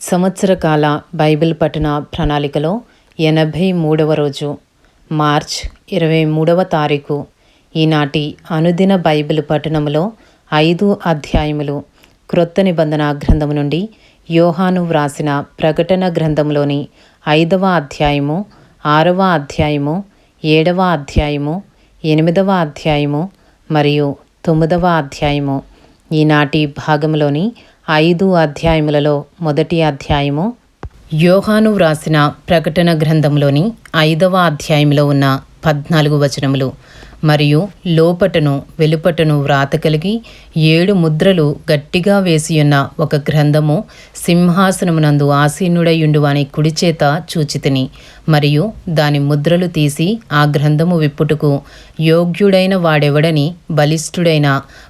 సంవత్సర కాల బైబిల్ పఠన ప్రణాళికలో ఎనభై మూడవ రోజు మార్చ్ ఇరవై మూడవ తారీఖు ఈనాటి అనుదిన బైబిల్ పఠనములో ఐదు అధ్యాయములు క్రొత్త నిబంధన గ్రంథము నుండి యోహాను వ్రాసిన ప్రకటన గ్రంథంలోని ఐదవ అధ్యాయము ఆరవ అధ్యాయము ఏడవ అధ్యాయము ఎనిమిదవ అధ్యాయము మరియు తొమ్మిదవ అధ్యాయము ఈనాటి భాగంలోని ఐదు అధ్యాయములలో మొదటి అధ్యాయము. యోహాను వ్రాసిన ప్రకటన గ్రంథంలోని ఐదవ అధ్యాయంలో ఉన్న పద్నాలుగు వచనములు. మరియు లోపటను వెలుపటను వ్రాత కలిగి ఏడు ముద్రలు గట్టిగా వేసియున్న ఒక గ్రంథము సింహాసనమునందు ఆసీనుడయుండు అని కుడిచేత చూచితిని. మరియు దాని ముద్రలు తీసి ఆ గ్రంథము విప్పుటకు యోగ్యుడైన వాడెవడని బలిష్ఠుడైన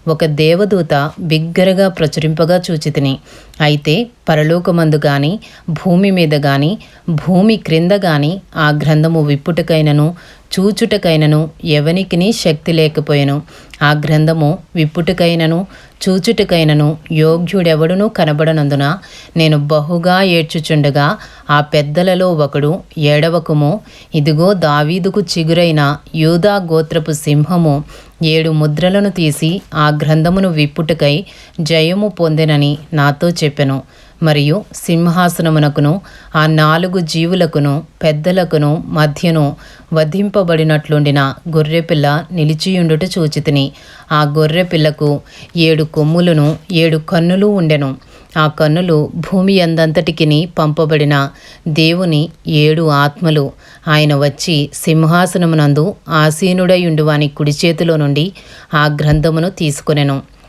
ఒక దేవదూత బిగ్గరగా ప్రచురింపగా చూచితిని. అయితే పరలోకమందు గాని భూమి మీద గాని భూమి క్రింద గాని ఆ గ్రంథము విప్పుటకైనను చూచుటకైనను ఎవనికి విని శక్తి లేకపోయెను. ఆ గ్రంథము విప్పుటకైనను చూచుటకైనను యోగ్యుడెవడునూ కనబడనందున నేను బహుగా ఏడ్చుచుండగా ఆ పెద్దలలో ఒకడు ఏడవకుము. ఇదిగో దావీదుకు చిగురైన యూదా గోత్రపు సింహము ఏడు ముద్రలను తీసి ఆ గ్రంథమును విప్పుటకై జయము పొందెనని నాతో చెప్పెను. మరియు సింహాసనమునకును ఆ నాలుగు జీవులకును పెద్దలకును మధ్యను వధింపబడినట్లుండిన గొర్రెపిల్ల నిలిచియుండుట చూచితిని. ఆ గొర్రెపిల్లకు ఏడు కొమ్ములను ఏడు కన్నులు ఉండెను. ఆ కన్నులు భూమి అందంతటికిని పంపబడిన దేవుని ఏడు ఆత్మలు. ఆయన వచ్చి సింహాసనమునందు ఆసీనుడయుండువాని కుడి చేతిలో నుండి ఆ గ్రంథమును తీసుకొనెను.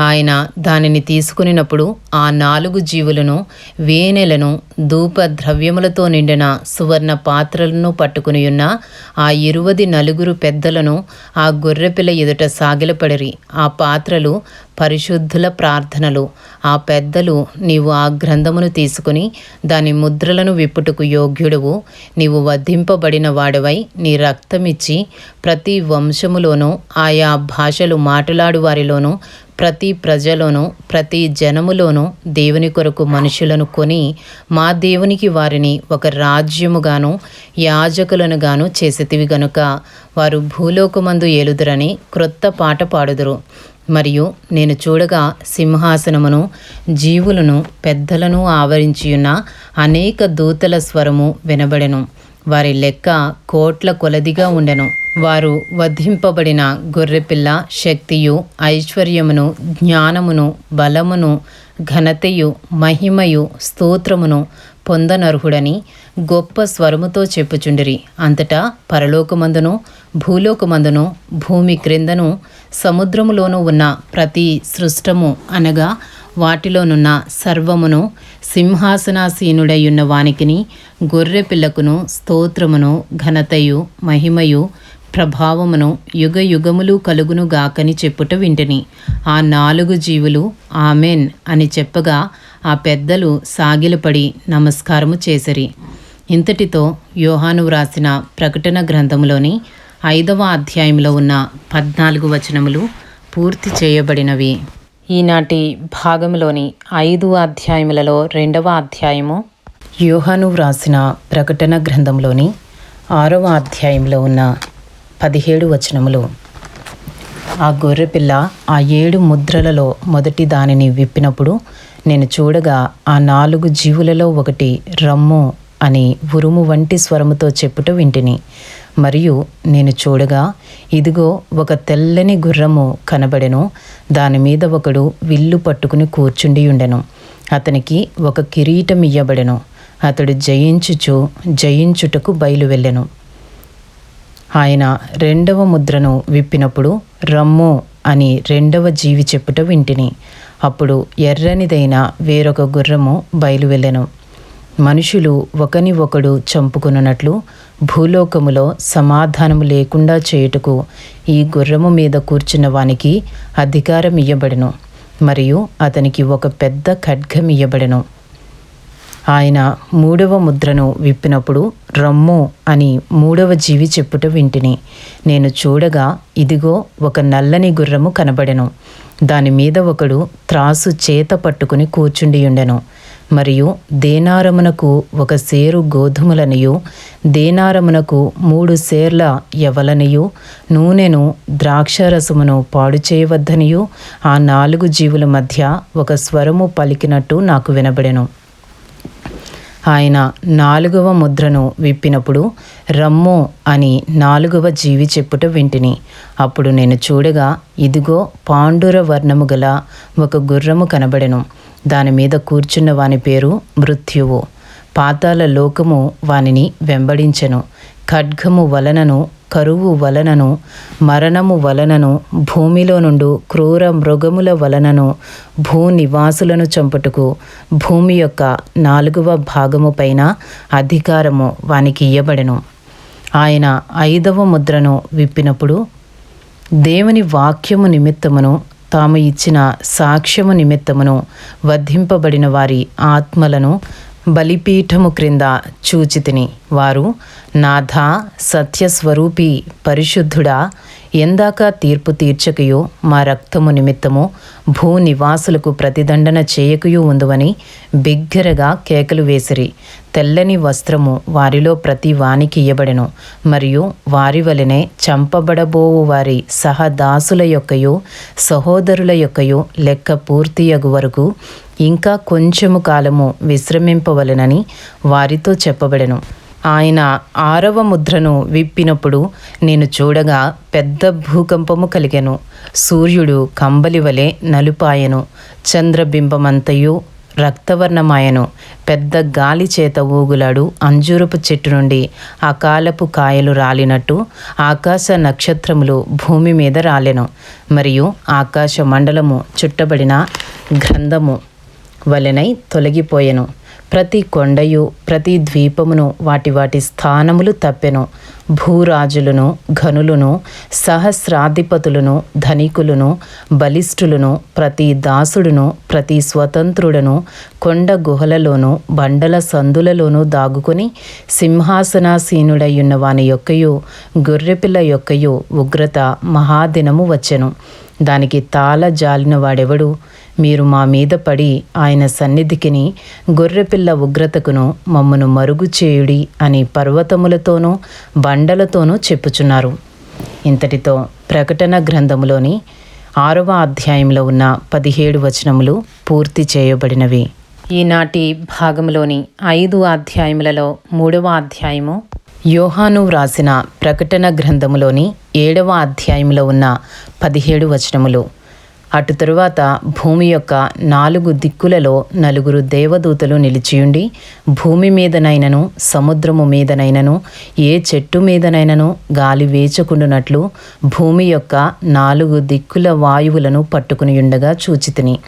ఆయన దానిని తీసుకునినప్పుడు ఆ నాలుగు జీవులను వేనెలను ధూప ద్రవ్యములతో నిండిన సువర్ణ పాత్రలను పట్టుకునియున్న ఆ ఇరువది నలుగురు పెద్దలను ఆ గొర్రెపిల్ల ఎదుట సాగిలపడిరి. ఆ పాత్రలు పరిశుద్ధుల ప్రార్థనలు. ఆ పెద్దలు నీవు ఆ గ్రంథమును తీసుకుని దాని ముద్రలను విప్పుటకు యోగ్యుడవు. నీవు వధింపబడిన వాడవై నీ రక్తమిచ్చి ప్రతి వంశములోనూ ఆయా భాషలు మాట్లాడు వారిలోనూ ప్రతి ప్రజలోనూ ప్రతి జనములోనూ దేవుని కొరకు మనుషులను కొని మా దేవునికి వారిని ఒక రాజ్యముగాను యాజకులను గాను గనుక వారు భూలోకమందు ఏలుదురని క్రొత్త పాట పాడుదురు. మరియు నేను చూడగా సింహాసనమును జీవులను పెద్దలను ఆవరించియున్న అనేక దూతల స్వరము వినబడెను. వారి లెక్క కోట్ల కొలదిగా ఉండెను. వారు వధింపబడిన గొర్రెపిల్ల శక్తియు ఐశ్వర్యమును జ్ఞానమును బలమును ఘనతయు మహిమయు స్తోత్రమును పొందనర్హుడని గొప్ప స్వరముతో చెప్పుచుండిరి. అంతటా పరలోకమందును భూలోకమందును భూమి క్రిందను సముద్రములోనూ ఉన్న ప్రతి సృష్టము అనగా వాటిలోనున్న సర్వమును సింహాసనాసీనుడయ్యున్న వానికిని గొర్రెపిల్లకును స్తోత్రమును ఘనతయు మహిమయు ప్రభావమును యుగ యుగములు కలుగును గాకని చెప్పుట వింటిని. ఆ నాలుగు జీవులు ఆమెన్ అని చెప్పగా ఆ పెద్దలు సాగిలపడి నమస్కారము చేసిరి. ఇంతటితో యోహాను వ్రాసిన ప్రకటన గ్రంథములోని ఐదవ అధ్యాయంలో ఉన్న పద్నాలుగు వచనములు పూర్తి చేయబడినవి. ఈనాటి భాగంలోని ఐదు అధ్యాయములలో రెండవ అధ్యాయము యోహాను వ్రాసిన ప్రకటన గ్రంథంలోని ఆరవ అధ్యాయంలో ఉన్న పదిహేడు వచనములు. ఆ గొర్రెపిల్ల ఆ ఏడు ముద్రలలో మొదటి దానిని విప్పినప్పుడు నేను చూడగా ఆ నాలుగు జీవులలో ఒకటి రమ్ము అని ఉరుము వంటి స్వరముతో చెప్పుట వింటిని. మరియు నేను చూడగా ఇదిగో ఒక తెల్లని గుర్రము కనబడెను దాని మీద ఒకడు విల్లు పట్టుకుని కూర్చుండి ఉండెను అతనికి ఒక కిరీటం ఇయ్యబడెను అతడు జయించుచు జయించుటకు బయలు వెళ్ళెను ఆయన రెండవ ముద్రను విప్పినప్పుడు రమ్ము అని రెండవ జీవి చెప్పుట వింటిని. అప్పుడు ఎర్రనిదైన వేరొక గుర్రము బయలువెళ్ళెను. మనుషులు ఒకని ఒకడు చంపుకున్నట్లు భూలోకములో సమాధానము లేకుండా చేయుటకు ఈ గుర్రము మీద కూర్చున్న వానికి అధికారం ఇయ్యబడెను మరియు అతనికి ఒక పెద్ద ఖడ్గం ఇయ్యబడెను ఆయన మూడవ ముద్రను విప్పినప్పుడు రమ్ము అని మూడవ జీవి చెప్పుట వింటిని. నేను చూడగా ఇదిగో ఒక నల్లని గుర్రము కనబడెను. దాని మీద ఒకడు త్రాసు చేత పట్టుకుని కూర్చుండియుండెను. మరియు దేనారమునకు ఒక సేరు గోధుమలనియు దేనారమునకు మూడు సేర్ల ఎవలనియు నూనెను ద్రాక్షరసమును పాడు చేయవద్దనియు ఆ నాలుగు జీవుల మధ్య ఒక స్వరము పలికినట్టు నాకు వినబడెను. ఆయన నాలుగవ ముద్రను విప్పినప్పుడు రమ్ము అని నాలుగవ జీవి చెప్పుట వింటిని. అప్పుడు నేను చూడగా ఇదిగో పాండుర వర్ణము గల ఒక గుర్రము కనబడెను. దాని మీద కూర్చున్న వాని పేరు మృత్యువు. పాతాల లోకము వానిని వెంబడించెను. ఖడ్గము వలనను కరువు వలనను మరణము వలనను భూమిలో నుండు క్రూర మృగముల వలనను భూ నివాసులను చంపుటకు భూమి యొక్క నాలుగవ భాగము పైన అధికారము వానికి ఇయ్యబడెను. ఆయన ఐదవ ముద్రను విప్పినప్పుడు దేవుని వాక్యము నిమిత్తమును తాము ఇచ్చిన సాక్ష్యము నిమిత్తమును వధింపబడిన వారి ఆత్మలను బలిపీఠము క్రింద చూచితిని. వారు నాథ సత్యస్వరూపి పరిశుద్ధుడా ఎందాక తీర్పు తీర్చకయో మా రక్తము నిమిత్తము భూ నివాసులకు ప్రతిదండన చేయకయూ ఉందువని బిగ్గరగా కేకలు వేసిరి. తెల్లని వస్త్రము వారిలో ప్రతి వానికి ఇయ్యబడెను. మరియు వారి వలనే చంపబడబోవు వారి సహదాసుల యొక్కయు సహోదరుల యొక్కయు లెక్క పూర్తియగు వరకు ఇంకా కొంచెము కాలము విశ్రమింపవలెనని వారితో చెప్పబడెను. ఆయన ఆరవ ముద్రను విప్పినప్పుడు నేను చూడగా పెద్ద భూకంపము కలిగెను. సూర్యుడు కంబలి వలె నలుపాయను. చంద్రబింబమంతయు రక్తవర్ణమాయను. పెద్ద గాలి చేత ఊగులాడు అంజూరపు చెట్టు నుండి అకాలపు కాయలు రాలినట్టు ఆకాశ నక్షత్రములు భూమి మీద రాలెను. మరియు ఆకాశ మండలము చుట్టబడిన గ్రంథము వలెనై తొలగిపోయెను. ప్రతి కొండయు ప్రతి ద్వీపమును వాటి వాటి స్థానములు తప్పెను. భూరాజులను ఘనులను సహస్రాధిపతులను ధనికులను బలిష్ఠులను ప్రతి దాసుడును ప్రతి స్వతంత్రుడను కొండ గుహలలోను బండల సందులలోనూ దాగుకొని సింహాసనాసీనుడయ్యున్న వాని యొక్కయు గొర్రెపిల్ల యొక్కయు ఉగ్రత మహాదినము వచ్చెను. దానికి తాళ జాలిన వాడెవడు మీరు మా మీద పడి ఆయన సన్నిధికిని గొర్రెపిల్ల ఉగ్రతకును మమ్మను మరుగు చేయుడి అని పర్వతములతోనూ బండలతోనూ చెప్పుచున్నారు. ఇంతటితో ప్రకటన గ్రంథములోని ఆరవ అధ్యాయంలో ఉన్న పదిహేడు వచనములు పూర్తి చేయబడినవి. ఈనాటి భాగంలోని ఐదు అధ్యాయములలో మూడవ అధ్యాయము యోహాను వ్రాసిన ప్రకటన గ్రంథములోని ఏడవ అధ్యాయంలో ఉన్న పదిహేడు వచనములు. అటు తరువాత భూమి యొక్క నాలుగు దిక్కులలో నలుగురు దేవదూతలు నిలిచియుండి భూమి మీదనైనను సముద్రము మీదనైనను ఏ చెట్టు మీదనైనను గాలి వేచకుండునట్లు భూమి యొక్క నాలుగు దిక్కుల వాయువులను పట్టుకుని ఉండగా చూచితిని.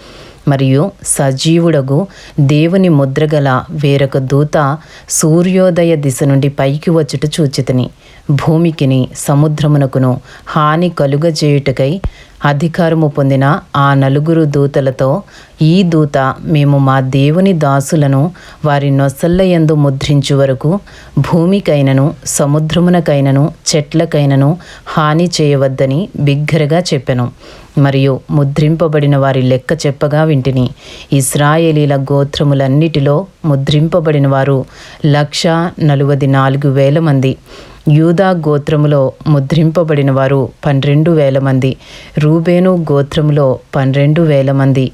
మరియు సజీవుడగు దేవుని ముద్రగల వేరొక దూత సూర్యోదయ దిశ నుండి పైకి వచ్చుట చూచితిని. భూమికిని సముద్రమునకును హాని కలుగజేయుటకై అధికారము పొందిన ఆ నలుగురు దూతలతో ఈ దూత మేము మా దేవుని దాసులను వారి నొసల్లయందు ముద్రించు వరకు భూమికైనను సముద్రమునకైనను చెట్లకైనను హాని చేయవద్దని బిగ్గరగా చెప్పెను. మరియు ముద్రింపబడిన వారి లెక్క చెప్పగా వింటిని. ఇస్రాయేలీల గోత్రములన్నిటిలో ముద్రింపబడిన వారు లక్ష నలువది నాలుగు వేల మంది. యూదా గోత్రములో ముద్రింపబడిన వారు పన్నెండు వేల మంది రూబేను గోత్రములో పన్నెండు వేల మంది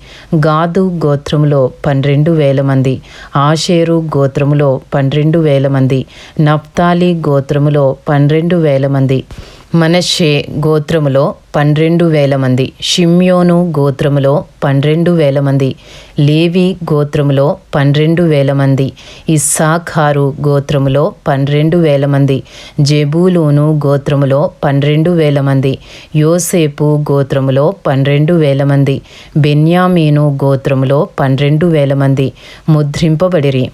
గాదు గోత్రములో పన్నెండు వేల మంది ఆషేరు గోత్రములో పన్నెండు వేల మంది నఫ్తాలి గోత్రములో పన్నెండు వేల మంది మనషే గోత్రములో పన్నెండు వేల మంది షిమ్యోను గోత్రములో పన్నెండు వేల మంది లేవి గోత్రములో పన్నెండు వేల మంది ఇస్సాఖారు గోత్రములో పన్నెండు వేల మంది జెబూలూను గోత్రములో పన్నెండు వేల మంది యోసేపు గోత్రములో పన్నెండు వేల మంది బెన్యామీను గోత్రములో పన్నెండు వేల మంది. ముద్రింపబడిరి.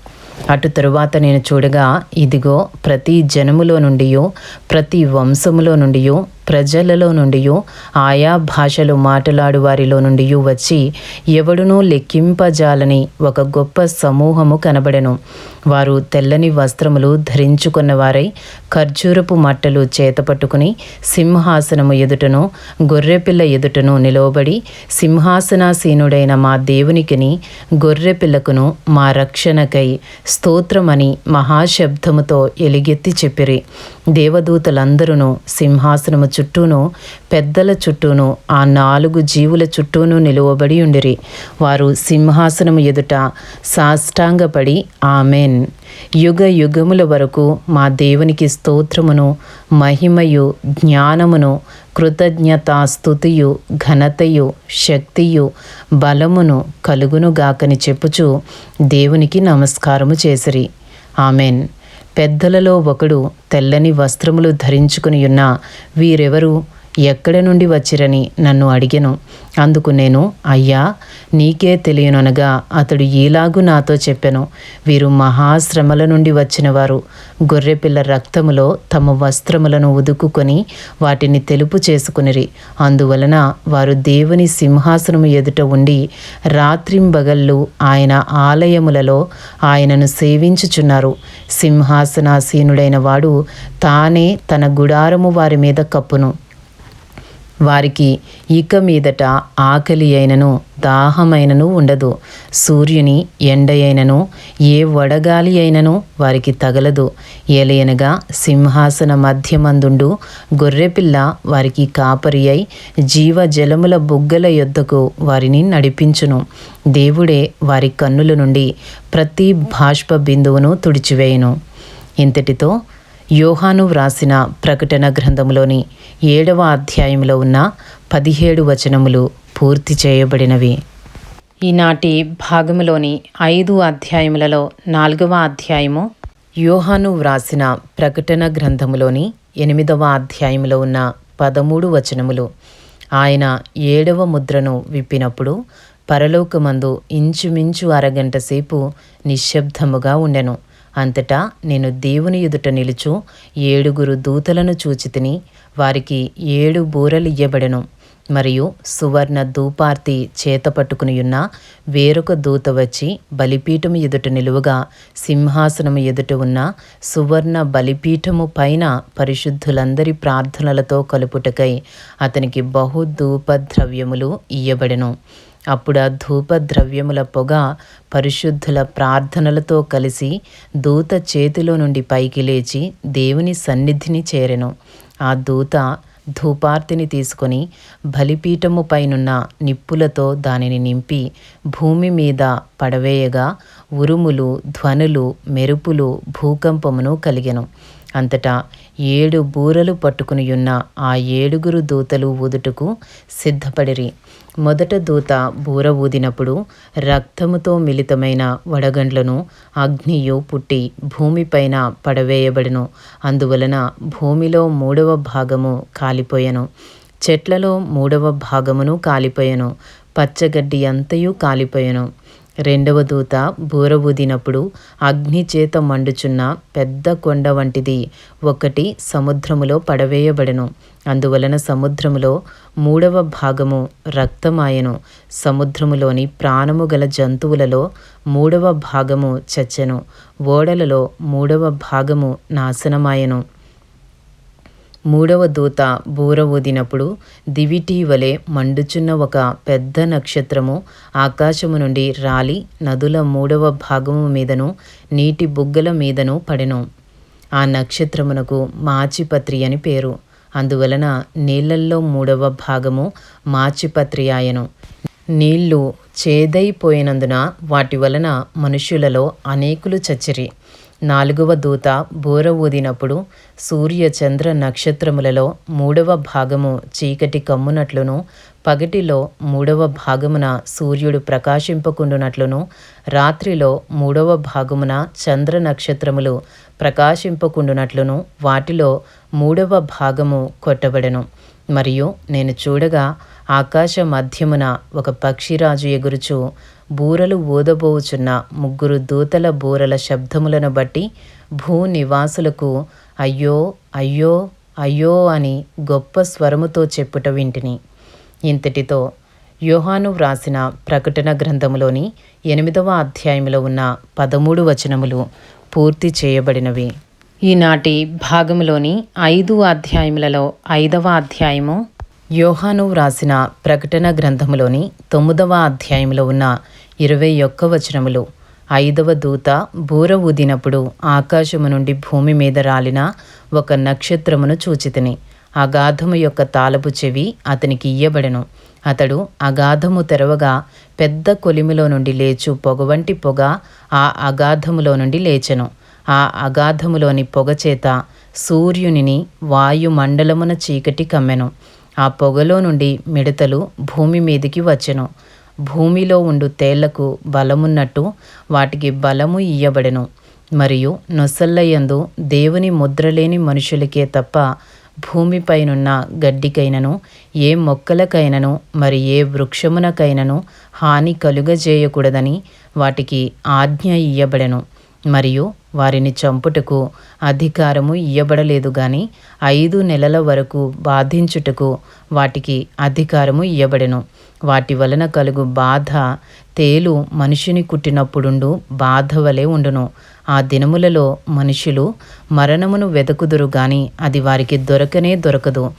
అటు తరువాత నేను చూడగా ఇదిగో ప్రతి జనములో నుండియో ప్రతి వంశములో నుండియో ప్రజలలో నుండి ఆయా భాషలు మాట్లాడు వారిలో నుండి వచ్చి ఎవడునూ లెక్కింపజాలని ఒక గొప్ప సమూహము కనబడెను. వారు తెల్లని వస్త్రములు ధరించుకున్న వారై ఖర్జూరపు మట్టలు చేతపట్టుకుని సింహాసనము ఎదుటను గొర్రెపిల్ల ఎదుటను నిలవబడి సింహాసనాసీనుడైన మా దేవునికిని గొర్రెపిల్లకును మా రక్షణకై స్తోత్రమని మహాశబ్దముతో ఎలుగెత్తి చెప్పిరి. దేవదూతలందరూ సింహాసనము చుట్టూను పెద్దల చుట్టూను ఆ నాలుగు జీవుల చుట్టూను నిలువబడి ఉండిరి. వారు సింహాసనము ఎదుట సాష్టాంగపడి ఆమెన్. యుగ యుగముల వరకు మా దేవునికి స్తోత్రమును మహిమయు జ్ఞానమును కృతజ్ఞతాస్తుతియు ఘనతయు శక్తియు బలమును కలుగునుగాకని చెప్పుచూ దేవునికి నమస్కారము చేసిరి. ఆమెన్. పెద్దలలో ఒకడు తెల్లని వస్త్రములు ధరించుకుని ఉన్న వీరెవరు? ఎక్కడ నుండి వచ్చిరని నన్ను అడిగెను. అందుకు నేను అయ్యా నీకే తెలియననగా అతడు ఈలాగు నాతో చెప్పెను. వీరు మహాశ్రమల నుండి వచ్చినవారు. గొర్రెపిల్ల రక్తములో తమ వస్త్రములను ఉదుకుకొని వాటిని తెలుపు చేసుకునిరి. అందువలన వారు దేవుని సింహాసనము ఎదుట ఉండి రాత్రింబగళ్ళు ఆయన ఆలయములలో ఆయనను సేవించుచున్నారు. సింహాసనాసీనుడైన వాడు తానే తన గుడారము వారి మీద కప్పును. వారికి ఇక మీదట ఆకలి అయినను దాహమైనను ఉండదు. సూర్యుని ఎండ అయినను ఏ వడగాలి అయినను వారికి తగలదు. ఏలయనగా సింహాసన మధ్యమందుండు గొర్రెపిల్ల వారికి కాపరి అయి జీవజలముల బుగ్గల యొద్దకు వారిని నడిపించును. దేవుడే వారి కన్నుల నుండి ప్రతి బాష్ప బిందువును తుడిచివేయును. ఇంతటితో యోహాను వ్రాసిన ప్రకటన గ్రంథములోని ఏడవ అధ్యాయంలో ఉన్న పదిహేడు వచనములు పూర్తి చేయబడినవి. ఈనాటి భాగములోని ఐదు అధ్యాయములలో నాలుగవ అధ్యాయము యోహాను వ్రాసిన ప్రకటన గ్రంథములోని ఎనిమిదవ అధ్యాయంలో ఉన్న పదమూడు వచనములు. ఆయన ఏడవ ముద్రను విప్పినప్పుడు పరలోకమందు ఇంచుమించు అరగంట సేపు నిశ్శబ్దముగా ఉండెను. అంతటా నేను దేవుని ఎదుట నిలుచు ఏడుగురు దూతలను చూచితిని వారికి ఏడు బూరలు ఇయ్యబడెను. మరియు సువర్ణ ధూపార్తి చేత పట్టుకునియున్న వేరొక దూత వచ్చి బలిపీఠము ఎదుట నిలువగా సింహాసనము ఎదుట ఉన్న సువర్ణ బలిపీఠము పైన పరిశుద్ధులందరి ప్రార్థనలతో కలుపుటకై అతనికి బహు ధూపద్రవ్యములు ఇయ్యబడెను. అప్పుడు ఆ ధూప ద్రవ్యముల పొగ పరిశుద్ధుల ప్రార్థనలతో కలిసి దూత చేతిలో నుండి పైకి లేచి దేవుని సన్నిధిని చేరెను. ఆ దూత ధూపార్తిని తీసుకొని బలిపీఠము పైనున్న నిప్పులతో దానిని నింపి భూమి మీద పడవేయగా ఉరుములు ధ్వనులు మెరుపులు భూకంపమును కలిగెను. అంతటా ఏడు బూరలు పట్టుకునియున్న ఆ ఏడుగురు దూతలు ఊదుటకు సిద్ధపడిరి. మొదట దూత బూర ఊదినప్పుడు రక్తముతో మిళితమైన వడగండ్లను అగ్నియు పుట్టి భూమిపైన పడవేయబడెను. అందువలన భూమిలో మూడవ భాగము కాలిపోయెను. చెట్లలో మూడవ భాగమును కాలిపోయెను. పచ్చగడ్డి అంతయు కాలిపోయెను. రెండవ దూత బూర ఊదినప్పుడు అగ్ని చేత మండుచున్న పెద్ద కొండ వంటిది. ఒకటి సముద్రములో పడవేయబడెను. అందువలన సముద్రములో మూడవ భాగము రక్తమాయను. సముద్రములోని ప్రాణము గల జంతువులలో మూడవ భాగము చచ్చెను. ఓడలలో మూడవ భాగము నాశనమాయను. మూడవ దూత బూర ఊదినప్పుడు దివిటీ వలె మండుచున్న ఒక పెద్ద నక్షత్రము ఆకాశము నుండి రాలి నదుల మూడవ భాగము మీదను నీటి బుగ్గల మీదను పడెను. ఆ నక్షత్రమునకు మాచిపత్రి అని పేరు. అందువలన నీళ్ళల్లో మూడవ భాగము మాచిపత్రియాయను నీళ్ళు చేదైపోయినందున వాటి వలన మనుష్యులలో అనేకులు చచ్చిరి. నాలుగవ దూత బూర ఊదినప్పుడు సూర్య చంద్ర నక్షత్రములలో మూడవ భాగము చీకటి కమ్మునట్లును పగటిలో మూడవ భాగమున సూర్యుడు ప్రకాశింపకుండునట్లును రాత్రిలో మూడవ భాగమున చంద్ర నక్షత్రములు ప్రకాశింపకుండునట్లును వాటిలో మూడవ భాగము కొట్టబడెను. మరియు నేను చూడగా ఆకాశ మధ్యమున ఒక పక్షిరాజు ఎగురుచు బూరలు ఊదబోచున్న ముగ్గురు దూతల బూరల శబ్దములను బట్టి భూ నివాసులకు అయ్యో అయ్యో అయ్యో అని గొప్ప స్వరముతో చెప్పుట వింటిని. ఇంతటితో యోహాను వ్రాసిన ప్రకటన గ్రంథములోని ఎనిమిదవ అధ్యాయంలో ఉన్న పదమూడు వచనములు పూర్తి చేయబడినవి. ఈనాటి భాగంలోని ఐదు అధ్యాయములలో ఐదవ అధ్యాయము యోహాను వ్రాసిన ప్రకటన గ్రంథములోని తొమ్మిదవ అధ్యాయంలో ఉన్న ఇరవై ఒక్క వచనములు. ఐదవ దూత బూర ఊదినప్పుడు ఆకాశము నుండి భూమి మీద రాలిన ఒక నక్షత్రమును చూచితిని. అగాధము యొక్క తాలపు చెవి అతనికి ఇయ్యబడెను. అతడు అగాధము తెరవగా పెద్ద కొలిమిలో నుండి లేచు పొగవంటి పొగ ఆ అగాధములో నుండి లేచెను. ఆ అగాధములోని పొగచేత సూర్యునిని వాయుమండలమున చీకటి కమ్మెను. ఆ పొగలో నుండి మిడతలు భూమి మీదికి వచ్చెను. భూమిలో ఉండు తేళ్ళకు బలమున్నట్టు వాటికి బలము ఇయ్యబడెను. మరియు నొసల్లయందు దేవుని ముద్రలేని మనుషులకే తప్ప భూమిపైనున్న గడ్డికైనను ఏ మొక్కలకైనను మరి ఏ వృక్షమునకైనను హాని కలుగజేయకూడదని వాటికి ఆజ్ఞ ఇయ్యబడెను. మరియు వారిని చంపుటకు అధికారము ఇయ్యబడలేదు గాని ఐదు నెలల వరకు బాధించుటకు వాటికి అధికారము ఇయ్యబడెను. వాటి వలన కలుగు బాధ తేలు మనిషిని కుట్టినప్పుడుండు బాధ వలె ఉండును. ఆ దినములలో మనుషులు మరణమును వెదకుదురు గాని అది వారికి దొరకనే దొరకదు.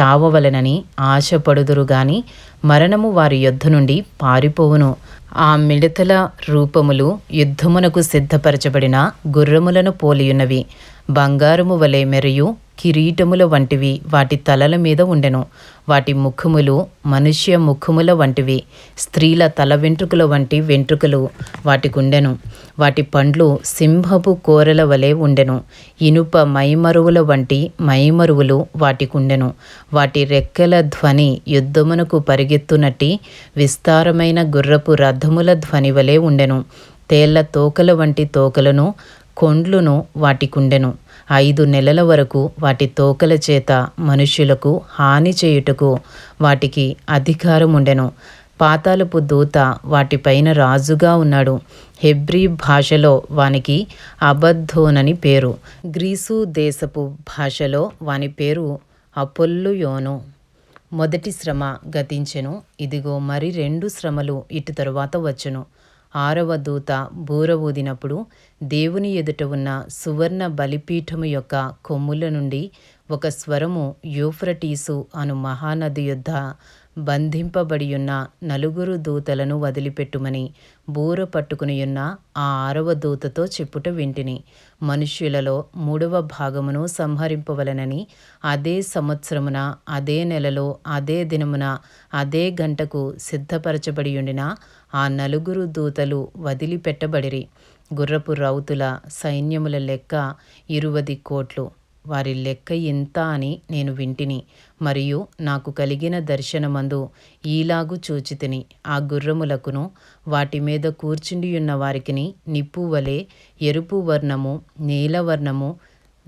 చావవలనని ఆశపడుదురు గాని మరణము వారి యుద్ధ నుండి పారిపోవును. ఆ మిడతల రూపములు యుద్ధమునకు సిద్ధపరచబడిన గుర్రములను పోలియున్నవి. బంగారము వలె మెరియు కిరీటముల వంటివి వాటి తలల మీద ఉండెను. వాటి ముఖములు మనుష్య ముఖముల వంటివి స్త్రీల తల వెంట్రుకల వంటి వెంట్రుకలు వాటికుండెను. వాటి పండ్లు సింహపు కోరల వలె ఉండెను. ఇనుప మైమరువుల వంటి మైమరువులు వాటికుండెను. వాటి రెక్కల ధ్వని యుద్ధమునకు పరిగెత్తునట్టి విస్తారమైన గుర్రపు రథముల ధ్వని వలె ఉండెను. తేళ్ళ తోకల వంటి తోకలను కొండ్లును వాటికుండెను. ఐదు నెలల వరకు వాటి తోకల చేత మనుష్యులకు హాని చేయుటకు వాటికి అధికారం ఉండెను పాతాలపు దూత వాటిపైన రాజుగా ఉన్నాడు. హెబ్రీ భాషలో వానికి అబద్ధోనని పేరు. గ్రీసు దేశపు భాషలో వాని పేరు అపొల్లుయోను. మొదటి శ్రమ గతించెను. ఇదిగో మరి రెండు శ్రమలు ఇటు తరువాత వచ్చును. ఆరవ దూత బూర ఊదినప్పుడు దేవుని ఎదుట ఉన్న సువర్ణ బలిపీఠము యొక్క కొమ్ముల నుండి ఒక స్వరము యూఫ్రటీసు అను మహానది యొద్ద బంధింపబడియున్న నలుగురు దూతలను వదిలిపెట్టుమని బూర పట్టుకునియున్న ఆ ఆరవ దూతతో చెప్పుట వింటిని. మనుష్యులలో మూడవ భాగమును సంహరింపవలనని అదే సంవత్సరమున అదే నెలలో అదే దినమున అదే గంటకు సిద్ధపరచబడి ఉండిన ఆ నలుగురు దూతలు వదిలిపెట్టబడిరి. గుర్రపు రౌతుల సైన్యముల లెక్క ఇరువది కోట్లు. వారి లెక్క ఎంత అని నేను వింటిని. మరియు నాకు కలిగిన దర్శనమందు ఈలాగు చూచితిని. ఆ గుర్రములకును వాటి మీద కూర్చుండియున్న వారికిని నిప్పు వలె ఎరుపు వర్ణము నీలవర్ణము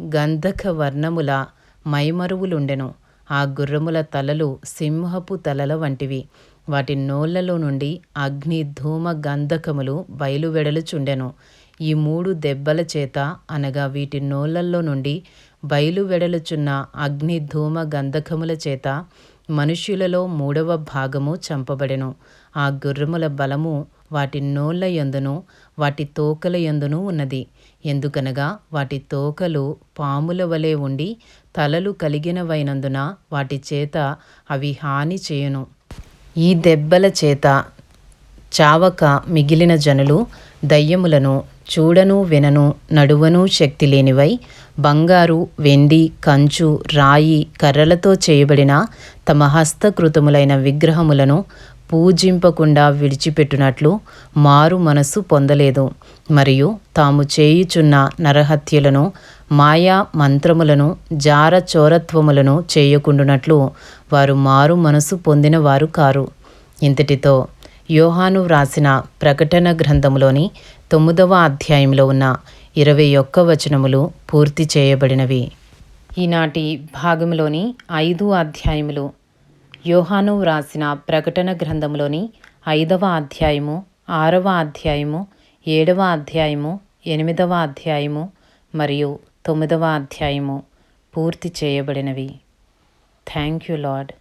గంధక వర్ణముల మైమరువులుండెను. ఆ గుర్రముల తలలు సింహపు తలల వంటివి. వాటి నోళ్ళలో నుండి అగ్ని ధూమ గంధకములు బయలువెడలుచుండెను. ఈ మూడు దెబ్బల చేత అనగా వీటి నోళ్ళలో నుండి బయలువెడలుచున్న అగ్ని ధూమ గంధకముల చేత మనుష్యులలో మూడవ భాగము చంపబడెను. ఆ గుర్రముల బలము వాటి నోళ్ళ యందును వాటి తోకల యందును ఉన్నది. ఎందుకనగా వాటి తోకలు పాముల వలె ఉండి తలలు కలిగినవైనందున వాటి చేత అవి హాని చేయును. ఈ దెబ్బల చేత చావక మిగిలిన జనులు దయ్యములను చూడను వినను నడువను శక్తి లేనివై బంగారు వెండి కంచు రాయి కర్రలతో చేయబడిన తమ హస్తకృతములైన విగ్రహములను పూజింపకుండా విడిచిపెట్టునట్లు మారు మనస్సు పొందలేదు. మరియు తాము చేయుచున్న నరహత్యలను మాయా మంత్రములను జార చోరత్వములను చేయకుండునట్లు వారు మారు మనసు పొందిన వారు కారు. ఇంతటితో యోహాను వ్రాసిన ప్రకటన గ్రంథములోని తొమ్మిదవ అధ్యాయంలో ఉన్న ఇరవై ఒక్క వచనములు పూర్తి చేయబడినవి. ఈనాటి భాగంలోని ఐదు అధ్యాయములు యోహాను వ్రాసిన ప్రకటన గ్రంథంలోని ఐదవ అధ్యాయము ఆరవ అధ్యాయము ఏడవ అధ్యాయము ఎనిమిదవ అధ్యాయము మరియు తొమ్మిదవ అధ్యాయము పూర్తి చేయబడినవి. Thank you lord